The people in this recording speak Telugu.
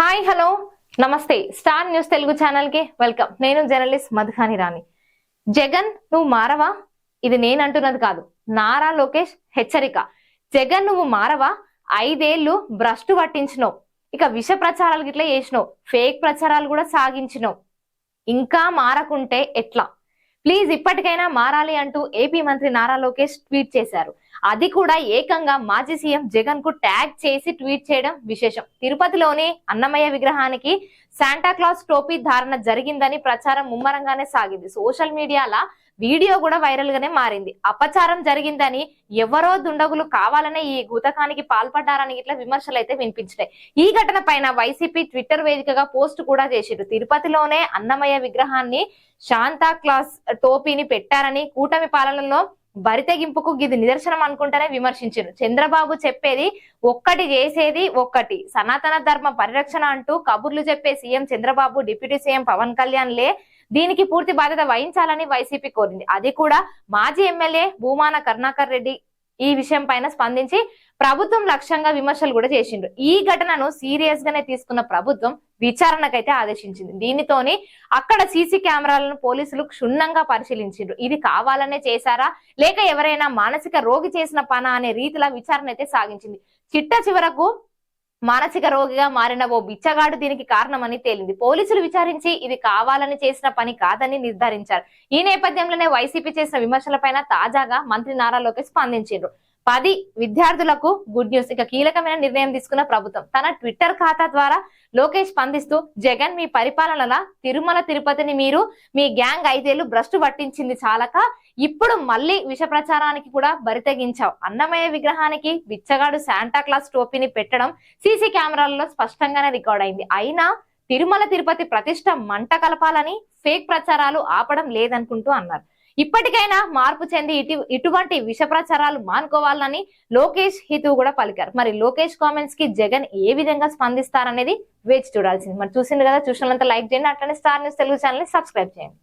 Hi hello. నమస్తే. స్టార్ న్యూస్ తెలుగు ఛానల్కి వెల్కమ్. నేను జర్నలిస్ట్ మధుఖాని రాణి. జగన్ నువ్వు మారవా? ఇది నేను అంటున్నది కాదు. నారా లోకేష్ హెచ్చరిక. జగన్ నువ్వు మారవా? ఐదేళ్ళు భ్రష్టు పట్టించినావు. ఇక విష ప్రచారాలు గిట్లా చేసినావు. ఫేక్ ప్రచారాలు కూడా సాగించినావు. ఇంకా మారకుంటే ఎట్లా? ప్లీజ్ ఇప్పటికైనా మారాలి అంటూ ఏపీ మంత్రి నారా లోకేష్ ట్వీట్ చేశారు. అది కూడా ఏకంగా మాజీ సీఎం జగన్కు ట్యాగ్ చేసి ట్వీట్ చేయడం విశేషం. తిరుపతిలోని అన్నమయ్య విగ్రహానికి శాంటాక్లాస్ టోపీ ధారణ జరిగిందని ప్రచారం ముమ్మరంగానే సాగింది. సోషల్ మీడియాలో వీడియో కూడా వైరల్ గానే మారింది. అపచారం జరిగిందని ఎవరో దుండగులు కావాలనే ఈ గుతకానికి పాల్పడ్డారని ఇట్లా విమర్శలు అయితే వినిపించినాయి. ఈ ఘటన పైన వైసీపీ ట్విట్టర్ వేదికగా పోస్ట్ కూడా చేసిండ్రు. తిరుపతిలోనే అన్నమయ్య విగ్రహాన్ని శాంతా క్లాస్ టోపీని పెట్టారని కూటమి పాలనలో బరితెగింపుకు ఇది నిదర్శనం అనుకుంటానే విమర్శించారు చంద్రబాబు చెప్పేది ఒక్కటి చేసేది ఒక్కటి. సనాతన ధర్మ పరిరక్షణ అంటూ కబుర్లు చెప్పే CM Chandrababu deputy CM Pawan Kalyan లే. దీనికి పూర్తి బాధ్యత వహించాలని వైసీపీ కోరింది. అది కూడా మాజీ ఎమ్మెల్యే భూమాన కరుణాకర్ రెడ్డి ఈ విషయం పైన స్పందించి ప్రభుత్వం లక్ష్యంగా విమర్శలు కూడా చేసిండ్రు. ఈ ఘటనను సీరియస్ గానే తీసుకున్న ప్రభుత్వం విచారణకైతే ఆదేశించింది. దీనితోని అక్కడ సీసీ కెమెరాలను పోలీసులు క్షుణ్ణంగా పరిశీలించిండ్రు. ఇది కావాలనే చేశారా? లేక ఎవరైనా మానసిక రోగి చేసిన పన అనే రీతిలో విచారణ అయితే సాగించింది. చిట్ట చివరకు మానసిక రోగిగా మారిన ఓ బిచ్చగాడు దీనికి కారణమని తేలింది. పోలీసులు విచారించి ఇది కావాలని చేసిన పని కాదని నిర్ధారించారు. ఈ నేపథ్యంలోనే వైసీపీ చేసిన విమర్శలపైన తాజాగా మంత్రి నారా లోకేష్ స్పందించారు పది విద్యార్థులకు గుడ్ న్యూస్ ఇక కీలకమైన నిర్ణయం తీసుకున్న ప్రభుత్వం. తన ట్విట్టర్ ఖాతా ద్వారా లోకేష్ స్పందిస్తూ జగన్ మీ పరిపాలనల తిరుమల తిరుపతిని మీరు మీ గ్యాంగ్ ఐదేళ్ళు భ్రష్టు పట్టించింది చాలక ఇప్పుడు మళ్ళీ విష ప్రచారానికి కూడా బరితెగించావు అన్నమయ్య విగ్రహానికి బిచ్చగాడు శాంటా క్లాస్ టోపీని పెట్టడం సీసీ కెమెరాలలో స్పష్టంగానే రికార్డ్ అయింది. అయినా తిరుమల తిరుపతి ప్రతిష్ట మంట కలపాలని ఫేక్ ప్రచారాలు ఆపడం లేదనుకుంటూ అన్నారు. ఇప్పటికైనా మార్పు చెంది ఇటు ఇటువంటి విష ప్రచారాలు మానుకోవాలని లోకేష్ హితవు కూడా పలికారు. మరి లోకేష్ కామెంట్స్కి జగన్ ఏ విధంగా స్పందిస్తారనేది వేచి చూడాల్సింది. మరి చూసింది కదా చూసినంత లైక్ చేయండి. అట్లనే స్టార్ న్యూస్ తెలుగు ఛానల్ని సబ్స్క్రైబ్ చేయండి.